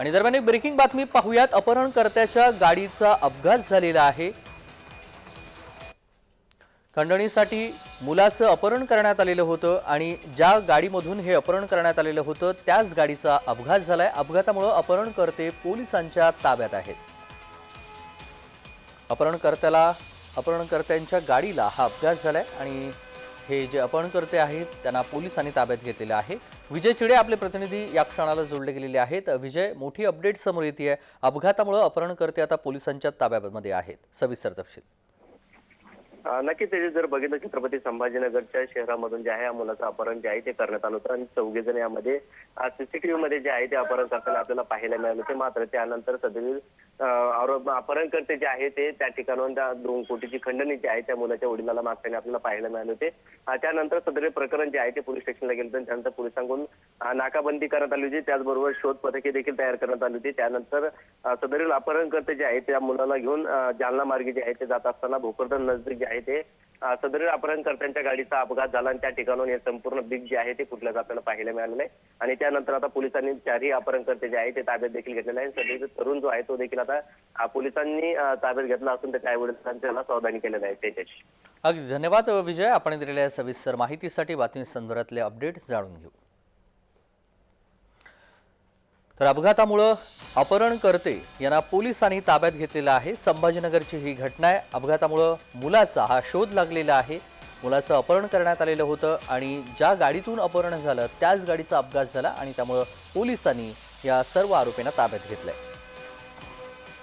आणि दरम्यान एक ब्रेकिंग बातमी पाहूयात. अपहरणकर्त्याच्या गाडीचा अपघात झालेला आहे. खंडणीसाठी मुलाचं अपहरण करण्यात आलेलं होतं आणि ज्या गाडीमधून हे अपहरण करण्यात आलेलं होतं त्याच गाडीचा अपघात झालाय. अपघातामुळं अपहरणकर्ते पोलिसांच्या ताब्यात आहेत. अपहरणकर्त्याला अपहरणकर्त्यांच्या गाडीला हा अपघात झालाय आणि हे जे अपहरणकर्ते आहेत त्यांना पोलिसांनी ताब्यात घेतलेले आहे. विजय चिडे आपले प्रतिनिधी या क्षणाला जोडले गेलेले आहेत. विजय मोठी अपडेट समोर येते अपघातामुळे अपहरणकर्ते आता पोलिसांच्या ताब्यामध्ये आहेत. सविस्तर तपशील. नक्की नक्कीच ते जर बघितलं छत्रपती संभाजीनगरच्या शहरामधून जे आहे या मुलाचं अपहरण जे आहे ते करण्यात आलं होतं. आणि चौघे जण यामध्ये सीसीटीव्ही मध्ये जे आहे ते अपहरण करताना आपल्याला पाहायला मिळालं होते. मात्र त्यानंतर सदरील अपहरणकर्ते जे आहे ते त्या ठिकाणाहून त्या दोन कोटीची खंडणी जी आहे. त्या मुलाच्या वडिलाला मागताना आपल्याला पाहायला मिळाले होते. त्यानंतर सदरील प्रकरण जे आहे ते पोलीस स्टेशनला गेलं होतं त्यानंतर पोलिसांकडून नाकाबंदी करण्यात आली होती. त्याचबरोबर शोध पथके देखील तयार करण्यात आली होती. त्यानंतर सदरील अपहरणकर्ते जे आहे त्या मुलाला घेऊन जालना मार्गे जे आहे ते जात असताना भोकरदन नजदीक जे आहे ते सदरील अपहरणकर्त्यांच्या गाडीचा अपघात झाला आणि त्या ठिकाणून हे संपूर्ण बिग जे आहे ते फुटल्याचं आपल्याला पाहायला मिळालेलं आहे आणि त्यानंतर आता पोलिसांनी चारही अपहरणकर्ते जे आहे ते ताब्यात देखील घेतलेले आहे सदरील तरुण जो आहे तो देखील आता पोलिसांनी ताब्यात घेतला असून त्याच्या आईवडिलांनी त्याला सावधानी केलेलं आहे. त्याच्याशी अगदी धन्यवाद विजय. आपण दिलेल्या सविस्तर माहितीसाठी बातमी संदर्भातले अपडेट जाणून घेऊ. तर अपघातामुळं अपहरणकर्ते यांना पोलिसांनी ताब्यात घेतलेलं आहे. संभाजीनगरची ही घटना आहे. अपघातामुळं मुलाचा हा शोध लागलेला आहे. मुलाचं अपहरण करण्यात आलेलं होतं आणि ज्या गाडीतून अपहरण झालं त्याच गाडीचा अपघात झाला आणि त्यामुळं पोलिसांनी या सर्व आरोपींना ताब्यात घेतलं आहे